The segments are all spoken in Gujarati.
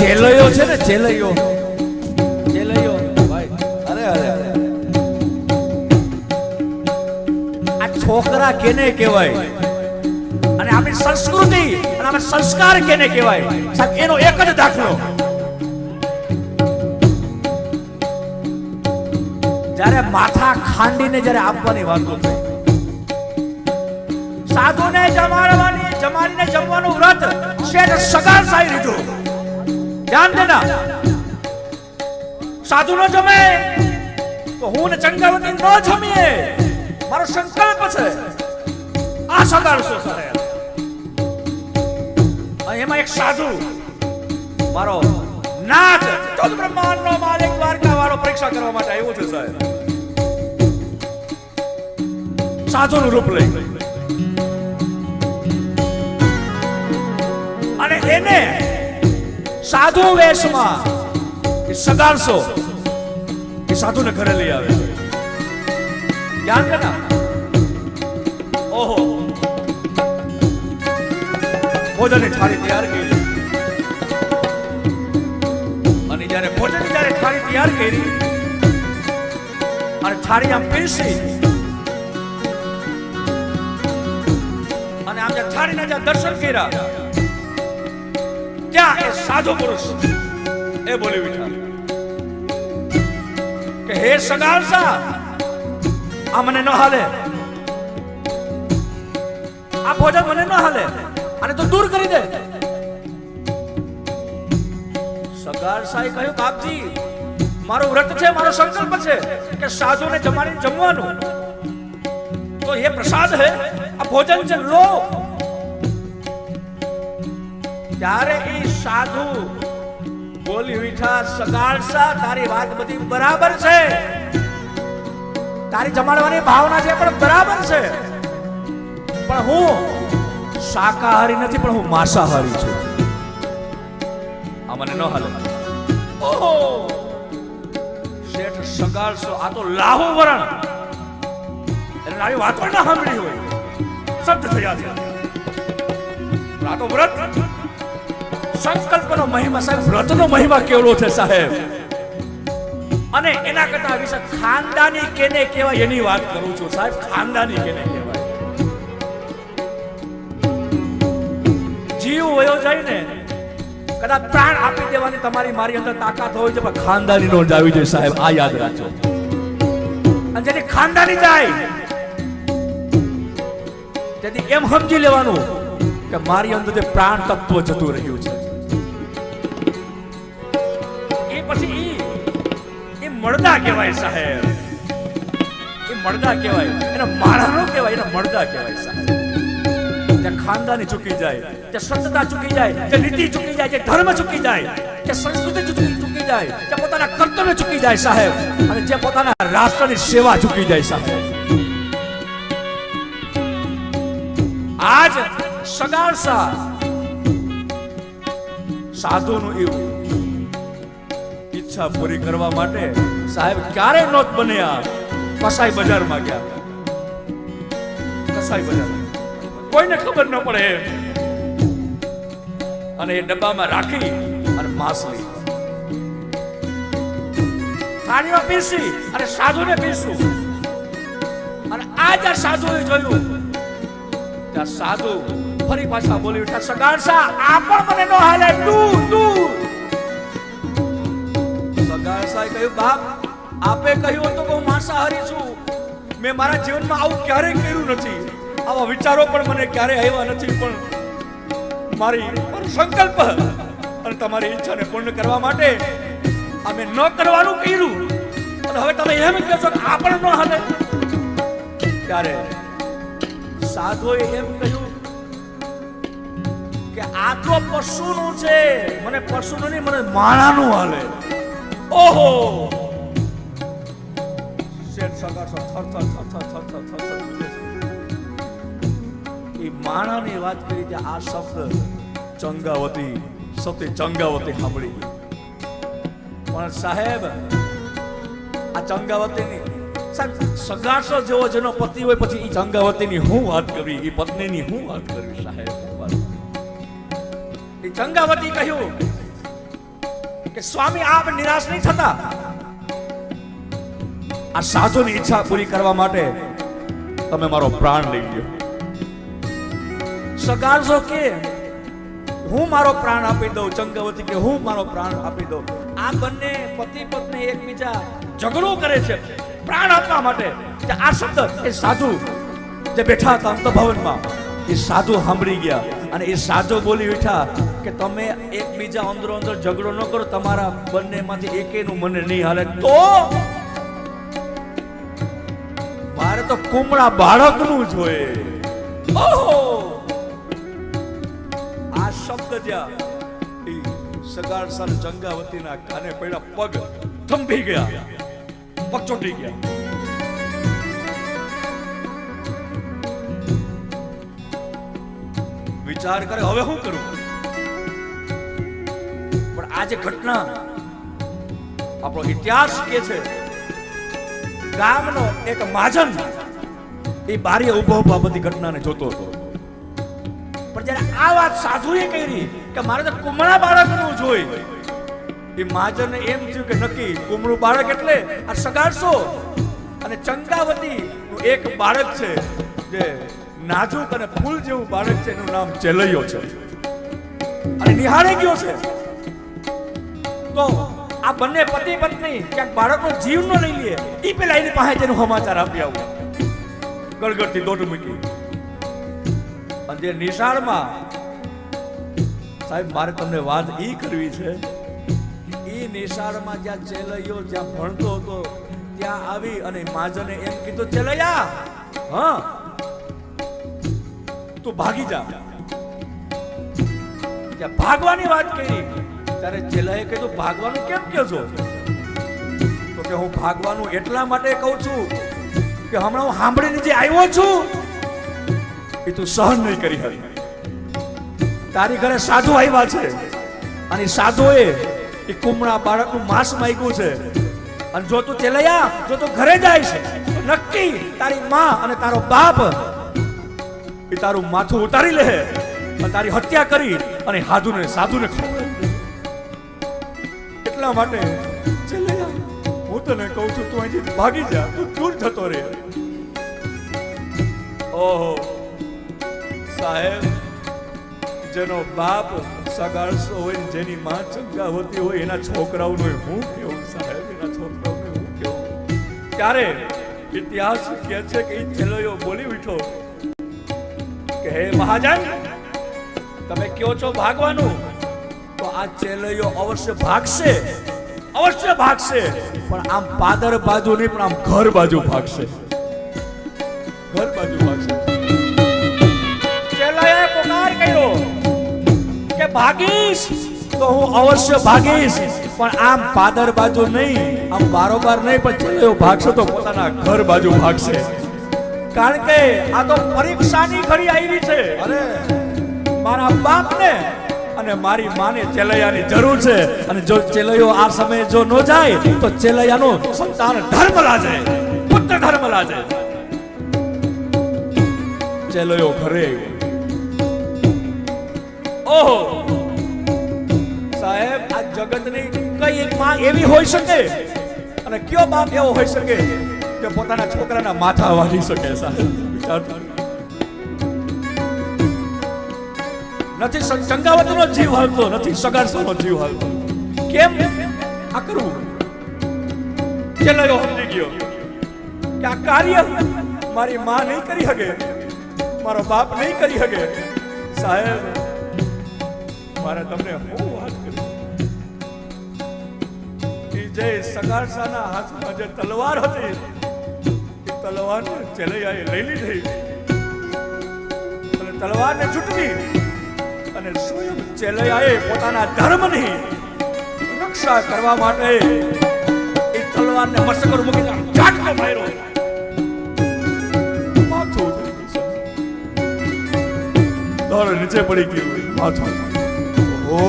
ચેલૈયો છે ને, ચેલૈયો. ચેલૈયો. ભાઈ, અરે અરે અરે આ છોકરા કેને કહેવાય? અને આપણી સંસ્કૃતિ અને આપણે સંસ્કાર કેને કહેવાય? સાહેબ, એનો એક જ દાખલો. જ્યારે માથા ખાંડીને જ્યારે આપવાની વાતો થઈ. સાધુને જમાડવાની, જમાડીને જમવાનું વ્રત. શેઠ સગાર સાઈ લીધું. ધ્યાન દેના. સાધુ નો જમે, તો હું ને ચંગાવતી ન જમીએ. મારો સંકલ્પ છે. આ અને એમાં એક સાધુ, મારો નાથ, ચૌદ બ્રહ્માંડ નો માલિક દ્વારકા વાળો પરીક્ષા કરવા માટે આવ્યો છે, સાહેબ. સાધુનું રૂપ લઈ. અને એને સાધુ વેશમાં. એ સગાડશો એ સાધુને ઘરે લઈ આવે. ધ્યાન દે ઓહો ઓહો. ભોજનની થાળી તૈયાર કરી. અને જ્યારે ભોજન જ્યારે થાળી તૈયાર કરી અને થાળી આમ પીરસી અને આમ જે થાળીના જ્યાં દર્શન કર્યા ત્યાં એ સાધુ પુરુષ. એ બોલી ઉઠ્યા કે હે સગાળસા આ મને ન હાલે. આ ભોજન મને ન હાલે અને તો દૂર કરી દે. સગાળસાએ કહ્યું, બાપજી, મારો વ્રત છે, મારો સંકલ્પ છે કે સાધુને જમાડીને જમવાનું. તો એ પ્રસાદ હે, આ ભોજન છે, લો. ત્યારે એ સાધુ બોલી વિઠા સગાળસા તારી વાત બધી બરાબર છે. તારી જમાડવાની ભાવના છે પણ બરાબર છે. પણ હું શાકાહારી નથી, પણ હું માંસાહારી છું. આ મને ન હાલે. ઓહો! શેઠ સગાળસો આ તો લાહો વરણ. એટલે આવી વાતો ના સાંભળી હોય. શબ્દ થયા છે. આ તો વ્રત. સંકલ્પનો મહિમા સાહેબ, વ્રતનો મહિમા કેવડો છે સાહેબ? અને એના કરતા વિશે ખાનદાની કેને કહેવાય એની વાત કરું છું સાહેબ, ખાનદાની કેને કહેવાય? જીવ વયો જાય ને કદાચ પ્રાણ આપી દેવાની તમારી મારી અંદર તાકાત હોય છે, પણ ખાનદાની નો આવી જોઈએ સાહેબ, આ યાદ રાખજો. અને જેની ખાનદાની જાય તેથી એમ સમજી લેવાનું કે મારી અંદર જે પ્રાણ તત્વ જતું રહ્યું છે મળદા કહેવાય સાહેબ. એ મળદા કહેવાય. એને માળાનો કહેવાય, એને મળદા કહેવાય સાહેબ. ત્યાં ખાનદાની ચૂકી જાય, ત્યાં સંતતા ચૂકી જાય, ત્યાં નીતિ ચૂકી જાય જે ધર્મ ચૂકી જાય જે સંસ્કૃતિ ચૂકી જાય જે પોતાના કર્તવ્ય ચૂકી જાય સાહેબ. અને જે પોતાના રાષ્ટ્રની સેવા ચૂકી જાય સાહેબ. આજ સગાળસા સાધુનું એવું ઈચ્છા પૂરી કરવા માટે સાહેબ ક્યારે નોત બન્યા. કસાઈ બજારમાં ગયા. કસાઈ બજાર કોઈને ખબર ન પડે અને એ ડબ્બામાં રાખી અને માસલી થાળીમાં પીરસી અને સાધુને પીરસું. અને આ જ્યાં સાધુએ જોયું. ત્યાં સાધુ ફરી પાછા બોલી ઉઠ્યા સગાળસા આ પણ મને નો હાલે. તું તું. સગાળસાએ કહ્યું, બાપ આપે કહ્યું હતું કે હું માંસાહારી છું. મેં મારા જીવનમાં આવું ક્યારેય કર્યું નથી. આવા વિચારો પણ મને ક્યારેય આવ્યા નથી, પણ મારી સંકલ્પ અને તમારી ઈચ્છાને પૂર્ણ કરવા માટે અમે ન કરવાનું કર્યું. અને હવે તમે એમ કહો છો કે આ પણ ન હાલે. ત્યારે સાધુએ એમ કહ્યું કે આ તો પશુનું છે. મને પશુનું નહીં, મને માણાનું હાલે. ઓહો! માણાની વાત કરી કે આ શબ્દ ચંગાવતી સતી ચંગાવતી સાંભળી પણ સાહેબ આ ચંગાવતીની સગાસો જેવો જેનો પતિ હોય પછી એ ચંગાવતીની હું વાત કરવી એ પત્નીની હું વાત કરવી સાહેબ એ ચંગાવતી કહ્યું કે સ્વામી આપ નિરાશ નહીં થતા આ સાધુની ઈચ્છા પૂરી કરવા માટે તમે મારો પ્રાણ લઈ લ્યો. સગારજો કે હું મારો પ્રાણ આપી દઉં, ચંગવતી કે હું મારો પ્રાણ આપી દઉં, આ બંને પતિ પત્ની એકબીજા ઝઘડો કરે છે. પ્રાણ આપવા માટે કે આ શબ્દ એ સાધુ જે બેઠા હતા અંત ભવનમાં એ સાધુ સાંભળી ગયા અને એ સાધુ બોલી બેઠા કે તમે એકબીજા અંદરો અંદર ઝઘડો ન કરો, તમારા બંનેમાંથી એકેનું મને નહીં હાલે. તો તો કુમળા બાળકનું જોઈએ ઓહો! આ શબ્દ જ્યાં એ સગાડસર જંગાવતીના કાને પડ્યા, પગ થંભી ગયા. પગ ચોટી ગયા. વિચાર કરે, હવે શું કરું? પણ આ જે ઘટના આપણો ઇતિહાસ કે છે ગામનો એક માજન એ બારીએ ઊભો ઊભો બધી ઘટનાને જોતો હતો. પણ જ્યારે આ વાત સાધુએ કરી કે મારે તો કુમળા બાળકનું જોઈ, એ માજને એમ થયું કે નક્કી કુમળું બાળક એટલે આ સગાડશો અને ચંદાવતી એક બાળક છે જે નાજુક અને ફૂલ જેવું બાળક છે, એનું નામ ચેલૈયો છે. અને નિહાળે ગયો છે. તો આ બંને પતિ પત્ની ક્યાંક બાળકનો જીવ ન લઈ લે એ પેલા એની પાસે તેનું સમાચાર આપી આવું. ગળગળથી દોટ મૂકી અને જે નિશાળમાં, સાહેબ, મારે તમને વાત એ કરવી છે એ નિશાળમાં જ્યાં ચેલૈયો જ્યાં ભણતો હતો, ત્યાં આવી અને માજને એમ કીધું, ચેલૈયા, હા, તું ભાગી જા. ત્યાં ભાગવાની વાત કરી. ત્યારે ચેલાએ કીધું, ભાગવાનું કેમ કહો છો તો કે, હું ભાગવાનું એટલા માટે કહું છું કે હમણાં હું સાંભળીને જે આવ્યો છું, એ તું સહન નહીં કરી હતી તારી ઘરે સાધુ આવ્યા છે અને સાધુએ એ કુમળા બાળકનું માંસ માંગ્યું છે. અને જો તું ચેલૈયા જો તું ઘરે જાય છે, નક્કી તારી માં અને તારો બાપ એ તારું માથું ઉતારી લે અને તારી હત્યા કરી અને સાધુને સાધુને ખવડાવી. એટલા માટે હું તને કહું છું, તું અહીંથી ભાગી જા, તું દૂર જતો રહે. ઓહો, સાહેબ, જેનો બાપ સગાડસો હોય જેની માં ચંગાવતી હોય, એના છોકરાઓનું હું કેવું, સાહેબ, એના છોકરાઓને હું કેવું? ત્યારે ઇતિહાસ કહે છે કે એ ચેલૈયો બોલી બીઠો કે હે મહાજન, તમે કયો છો ભાગવાનું? આ ચેલૈયો અવશ્ય ભાગશે. અવશ્ય ભાગશે. પણ આમ પાદર બાજુ નહીં પણ આમ ઘર બાજુ ભાગશે. ઘર બાજુ ભાગશે. ચેલૈયાએ પુકાર કર્યો કે ભાગીશ તો હું અવશ્ય ભાગીશ પણ આમ પાદર બાજુ નહીં આમ બારોબાર નહીં પણ ચેલૈયો ભાગશે તો પોતાના ઘર બાજુ ભાગશે. કારણ કે આ તો પરીક્ષાની ઘડી આવી છે. અરે. મારા બાપને અને મારી માને ચેલૈયાની જરૂર છે. અને જો ચેલૈયો આ સમયે જો ન જાય, તો ચેલૈયાનો સંતાન ધર્મ લાજે પુત્ર ધર્મ લાજે ચેલૈયો ઘરે ઓહો! સાહેબ, આ જગતની કઈ એક માં એવી હોઈ શકે? અને કયો બાપ એવો હોઈ શકે કે પોતાના છોકરાના માથા વાળી શકે સાહેબ? વિચાર નથી ચંગાવતનો જીવ હાલતો નથી સગારસોનો જીવ હાલતો. કેમ? આ કરવું ચેલૈયો સમજી ગયો. કે આ કાર્ય મારી માં નહીં કરી શકે મારો બાપ નહીં કરી શકે સાહેબ, મારે તમને હું વાત કરી? એ જે સગારસાના હાથમાં જે તલવાર હતી, એ તલવારને ચેલૈયાએ લઈ લીધી. અને તલવારને છૂટવી અને સ્વયં ચેલૈયાએ પોતાના ધર્મની રક્ષા કરવા માટે એ તલવારને મસ્તક મૂકીને ઝાટકો માર્યો. માથું નીચે પડી ગયું માથું ઓ,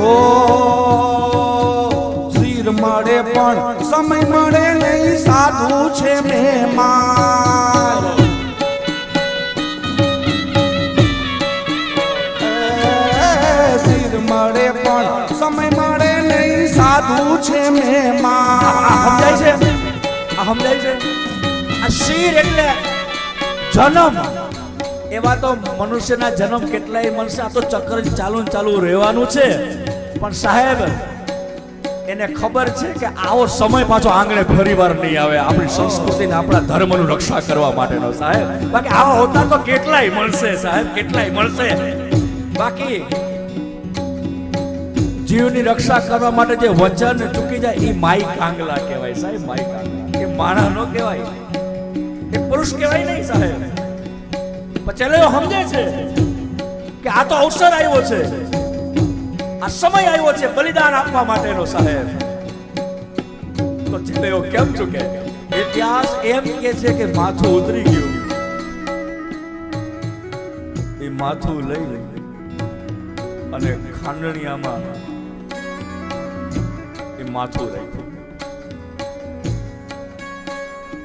શિર મળે પણ સમય મળે નહીં, સાધુ છે મહેમાન. સમજાય છે? આ સમજાય છે? આ શિર એટલે જન્મ. એવા તો મનુષ્યના જન્મ કેટલાય મળશે. આ તો ચક્ર ચાલુ ને ચાલુ રહેવાનું છે. પણ સાહેબ, એને ખબર છે કે આવો સમય પાછો આંગણે ફરીવાર નહીં આવે. આપણી સંસ્કૃતિને આપણા ધર્મનું રક્ષા કરવા માટેનો સાહેબ. બાકી આવા હોતા તો કેટલાય મળશે સાહેબ, કેટલાય મળશે. બાકી જીવની રક્ષા કરવા માટે જે વચન ચૂકી જાય એ માઈ કાંગલા કહેવાય સાહેબ માઈ કાંગલા એ માણસ નો કહેવાય. એ પુરુષ કહેવાય નહીં સાહેબ. પછી સમજે છે કે આ તો અવસર આવ્યો છે. આ સમય આવ્યો છે બલિદાન આપવા માટેનો સાહેબ. તો છેલ્લે કેમ ચૂકે? ઇતિહાસ એમ કે છે કે માથું ઉતરી ગયું. એ માથું લઈ લઈ અને ખાંડણીયામાં માથું રાખ્યું.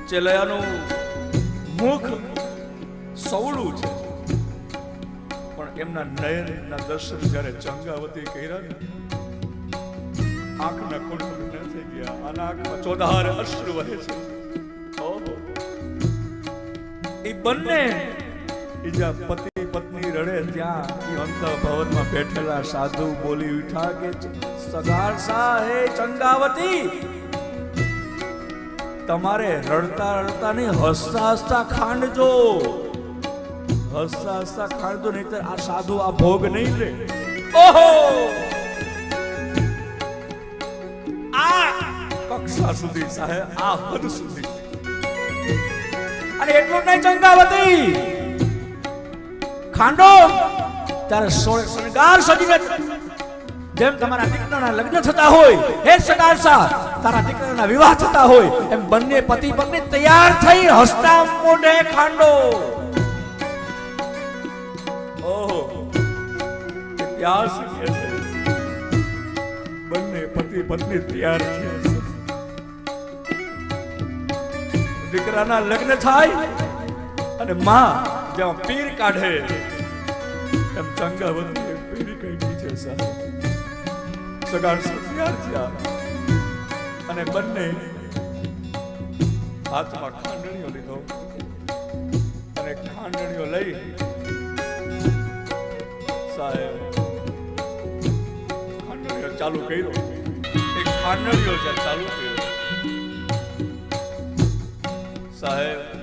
ચેલયાનું મુખ સવળું છે. પણ એમના નયનના દર્શન જ્યારે ચંગાવતી કર્યા ને, આંખના ન થઈ ગયા. અને આંખમાં ચોધાર અશ્રુ વહે છે. એ બંને બીજા પતિ પત્ની રડે ત્યાં ઈ અંત ભવનમાં બેઠેલા સાધુ બોલી ઉઠા કે સગારસા હે ચંગાવતી તમારે રડતા રડતા નહીં, હસતા હસતા ખાંડજો. હસતા હસતા ખાંડજો નહીં આ સાધુ આ ભોગ નહીં લે. ઓહો! આ કક્ષા સુધી સાહેબ, આ હદ સુધી. અને એટલું નહીં ચંગાવતી ખાંડો, ત્યારે શણગાર સજીને જેમ તમારા દીકરાના લગ્ન થતા હોય, હે સગારસા તારા દીકરાના વિવાહ થતા હોય, એમ બંને પતિ પત્ની તૈયાર થઈ હસતા મોઢે ખાંડો. ઓહો છે. બંને પતિ પત્ની તૈયાર છે દીકરાના લગ્ન થાય, અને માં જેમ પીર કાઢે. એમ ચંગાવતી પીરી કાઢી છે સગાર સત્યાર થયા. અને બંને હાથમાં ખાંડણીઓ લીધો. અને ખાંડણીઓ લઈ સાહેબ, ખાંડણીઓ ચાલુ કર્યો. એ ખાંડણીઓ ચાલુ કર્યો. સાહેબ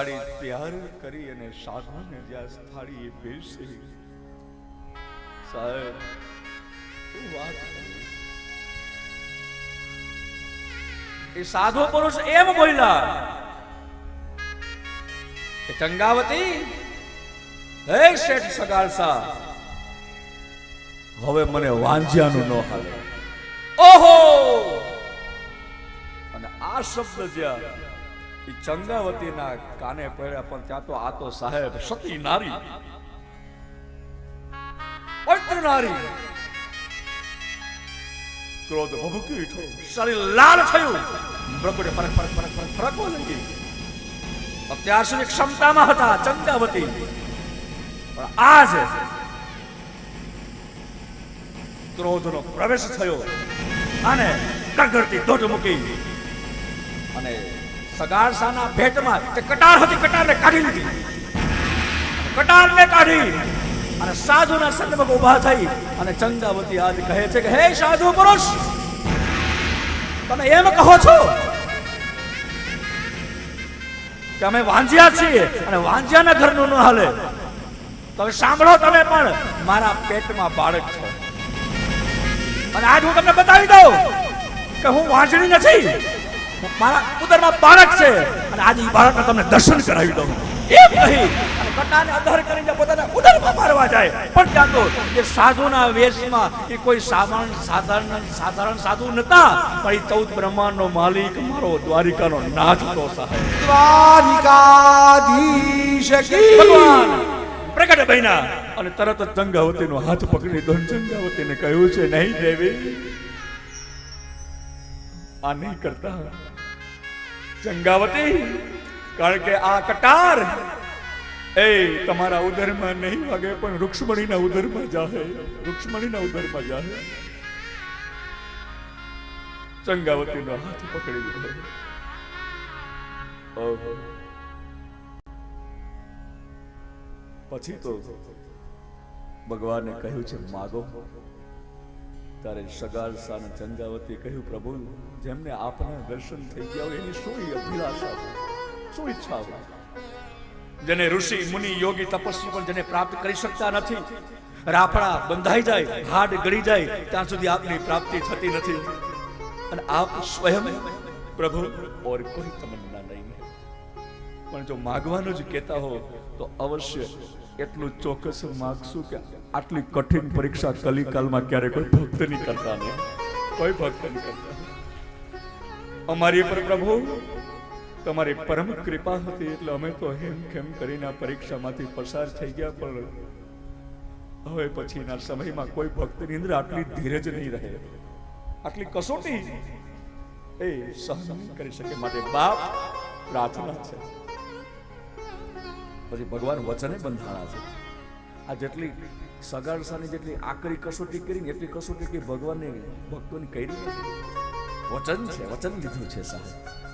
થાળી તૈયાર કરી અને સાધુને જ્યાં થાળી એ બેસી. સાહેબ, શું વાત એ સાધુ પુરુષ એમ બોલ્યા કે ચંગાવતી, હે શેઠ સગારસા હવે મને વાંજ્યાનું ન હાલે. ઓહો! અને આ શબ્દ જ્યાં એ ચંગાવતીના કાને પડ્યા, પણ ત્યાં તો આ તો સાહેબ સતી નારી નારી ક્રોધ ભભૂકી ઉઠો શરીર લાલ થયું. પ્રકૃતિ ફરક ફરક ફરક ફરક ફરક લાગી. અત્યાર સુધી ક્ષમતામાં હતા ચંગાવતી પણ આજ ક્રોધનો પ્રવેશ થયો અને કગરતી દોઢ મૂકી. અને સગારસાના ભેટમાં તે કટાર હતી, કટારને કાઢી લીધી. કટારને કાઢી અને સાધુના સન્મુખ ઊભા થઈ અને ચંદાવતી આજ કહે છે કે, હે સાધુ પુરુષ, તમે એમ કહો છો કે અમે વાંજ્યા છીએ અને વાંજ્યાના ઘરનું ન હાલે. તમે સાંભળો તમે પણ, મારા પેટમાં બાળક છે. અને આજ હું તમને બતાવી દઉં કે હું વાંચણી નથી. મારા ઉદરમાં બાળક છે. અને આજે ઈ બાળકને તમને દર્શન કરાવી દઉં. એમ નહીં. અને કટાને અધર કરીને પોતાના ઉદરમાં મારવા જાય. પણ ત્યાં તો એ સાધુના વેશમાં એ કોઈ સામાન સાધારણ સાધારણ સાધુ નતા. પણ એ ચૌદ બ્રહ્માંડનો માલિક મારો દ્વારિકાનો નાથ તો સાહેબ. દ્વારિકાધીશ ભગવાન પ્રગટ બન્યા અને તરત જ ચંગાવતીનો હાથ પકડી દોન. ચંગાવતીને કહ્યું છે નહીં દેવી આ નહીં કરતા ચંગાવતી, કારણ કે આ કટાર એ તમારા ઉદરમાં નહીં વાગે, પણ રૂક્ષ્મણીના ઉદરમાં જાહે. રૂક્ષ્મણીના ઉદરમાં જાહે. ચંગાવતીનો હાથ પકડી લીધો. પછી તો ભગવાને કહ્યું છે, માગો. ત્યારે સગાલ સાન ચંગાવતી કહ્યું, પ્રભુ, જેમને આપના દર્શન થઈ ગયા હોય એની શું અભિલાષા શું ઈચ્છા હોય? જેને ઋષિ, મુનિ, યોગી, તપસ્વી પણ જેને પ્રાપ્ત કરી શકતા નથી. રાફડા બંધાઈ જાય, હાડ ગળી જાય, ત્યાં સુધી આપની પ્રાપ્તિ થતી નથી. અને આપ સ્વયં, પ્રભુ, ઓર કોઈ તમન્ના નહીં પણ જો માગવાનું જ કહેતા હો, તો અવશ્ય એટલું ચોક્કસ માગશું કે આટલી કઠિન પરીક્ષા કલિકાલમાં ક્યારે કોઈ ભક્ત નહીં કરતા ને? કોઈ ભક્ત નહીં કરતા. અમારી પર પ્રભુ, તમારી પરમ કૃપા હતી એટલે અમે તો હેમ ખેમ કરીને આ પરીક્ષામાંથી પસાર થઈ ગયા, પણ હવે પછીના સમયમાં કોઈ ભક્તની અંદર આટલી ધીરજ નહીં રહે. આટલી કસોટી એ સહન કરી શકે માટે બાપ પ્રાર્થના છે. પછી ભગવાન વચને બંધાણા છે. આ જેટલી સગાડસાની જેટલી આકરી કસોટી કરી એટલી કસોટી કે ભગવાનની ભક્તોની કરી વચન છે, વચન લીધું છે સાહેબ.